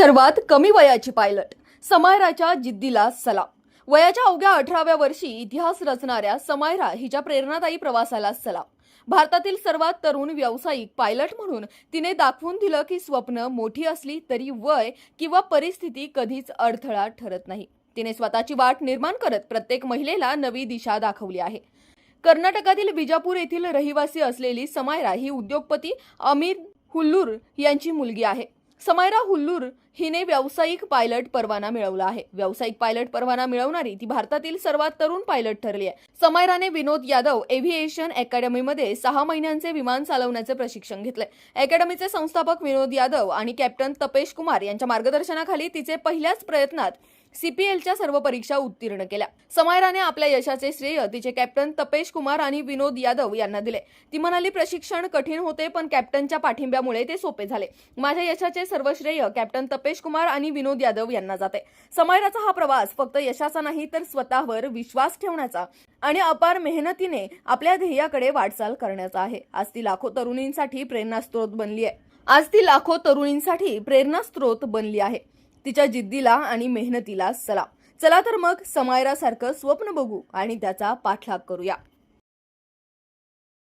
सर्वात कमी वयाची पायलट समायराच्या जिद्दीला सलाम. वयाच्या अवघ्या अठराव्या वर्षी इतिहास रचणाऱ्या समायरा हिच्या प्रेरणादायी प्रवासाला सलाम. भारतातील सर्वात तरुण व्यावसायिक पायलट म्हणून तिने दाखवून दिलं की स्वप्न मोठी असली तरी वय किंवा परिस्थिती कधीच अडथळा ठरत नाही. तिने स्वतःची वाट निर्माण करत प्रत्येक महिलेला नवी दिशा दाखवली आहे. कर्नाटकातील विजापूर येथील रहिवासी असलेली समायरा ही उद्योगपती अमित हुल्लूर यांची मुलगी आहे. समायरा हुल्लूर हिने व्यावसायिक पायलट परवाना मिळवला आहे. व्यावसायिक पायलट परवाना मिळवणारी ती भारतातील सर्वात तरुण पायलट ठरली आहे. समायराने विनोद यादव एव्हिएशन अकॅडमीमध्ये सहा महिन्यांचे विमान चालवण्याचे प्रशिक्षण घेतले. अकॅडमीचे संस्थापक विनोद यादव आणि कॅप्टन तपेश कुमार यांच्या मार्गदर्शनाखाली तिचे पहिल्याच प्रयत्नात सीपीएलच्या सर्व परीक्षा उत्तीर्ण केल्या. समायराने आपल्या यशाचे श्रेय तिचे कॅप्टन तपेश कुमार आणि विनोद यादव यांना दिले. ती म्हणाली प्रशिक्षण कठीण होते पण कॅप्टनच्या पाठिंब्यामुळे ते सोपे झाले. माझ्या यशाचे सर्व श्रेय कॅप्टन तपेश कुमार आणि विनोद यादव यांना जाते. समायराचा हा प्रवास फक्त यशाचा नाही तर स्वतःवर विश्वास ठेवण्याचा आणि अपार मेहनतीने आपल्या ध्येयाकडे वाटचाल करण्याचा आहे. आज ती लाखो तरुणींसाठी प्रेरणास्त्रोत बनली आहे. आज ती लाखो तरुणींसाठी प्रेरणास्त्रोत बनली आहे. तिच्या जिद्दीला आणि मेहनतीला सलाम. चला तर मग समायरासारखं स्वप्न बघू आणि त्याचा पाठलाग करूया.